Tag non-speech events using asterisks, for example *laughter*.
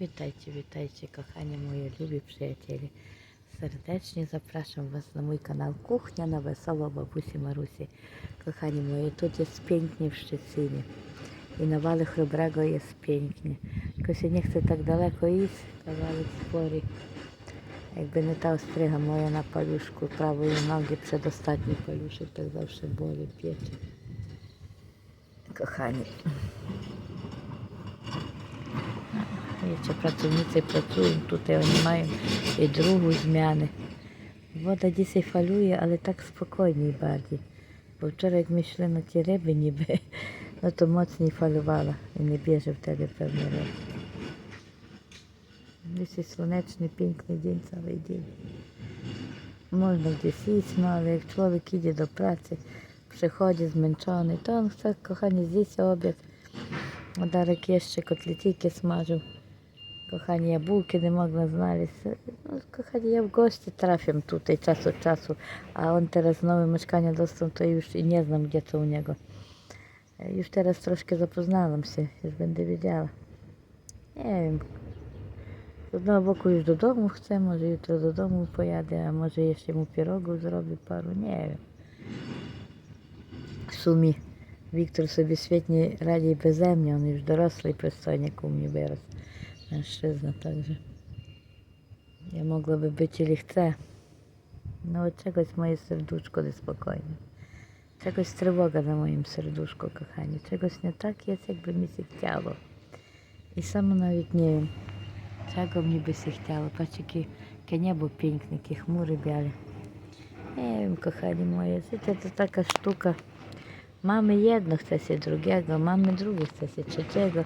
Witajcie, witajcie kochani moje lubi przyjaciele. Serdecznie zapraszam Was na mój kanał Kuchnia na Wesoło Babusi Marusi. Kochani moje, tu jest pięknie w Szczecinie. I na Wale Chrobrego jest pięknie. Tylko się nie chce tak daleko iść, kawałek spory. Jakby nie ta ostryga moja na paluszku, prawej nogi, przedostatni paluszek, tak zawsze boli, piecze. Kochani, Ще працівниці працюємо, тут і маємо і другу зміни. Вода дійсно фалює, але так спокійній барді. Бо вчора, як ми йшли на ті риби, ніби, *laughs* ну то моцні фалювала і не біже в тебе певний риб. Десь і пінкний день, цілий день. Можна десь їсти, але як чоловік іде до праці, приходить зменшений, то він все, кохані, з'їсть обід. Одарик ще котлетіки смажив. Kochani, ja bułki nie mogła znaleźć. No, kochani, ja w gości trafiam tutaj czas od czasu, a on teraz nowe mieszkanie dostał, to już i nie znam, gdzie co u niego. E, Już teraz troszkę zapoznałam się, już będę wiedziała. Nie wiem. Z boku już do domu chcę, może jutro do domu pojadę, a może jeszcze mu pierogów zrobię paru, nie wiem. W sumie Wiktor sobie świetnie radzi beze mnie, on już dorosły i przystojniak u mnie wyrósł mężczyzna, także ja mogłaby być ili chcę. No od czegoś moje serduszko niespokojne. Czegoś trwoga na moim serduszku, kochani. Czegoś nie tak jest, jakby mi się chciało. I sama nawet nie wiem, czego mi by się chciało. Patrzcie, jakie, jakie niebo piękne, jakie chmury białe. Nie wiem, kochani moje, życie to taka sztuka. Mamy jedno, chce się drugiego, mamy drugie, chce się trzeciego.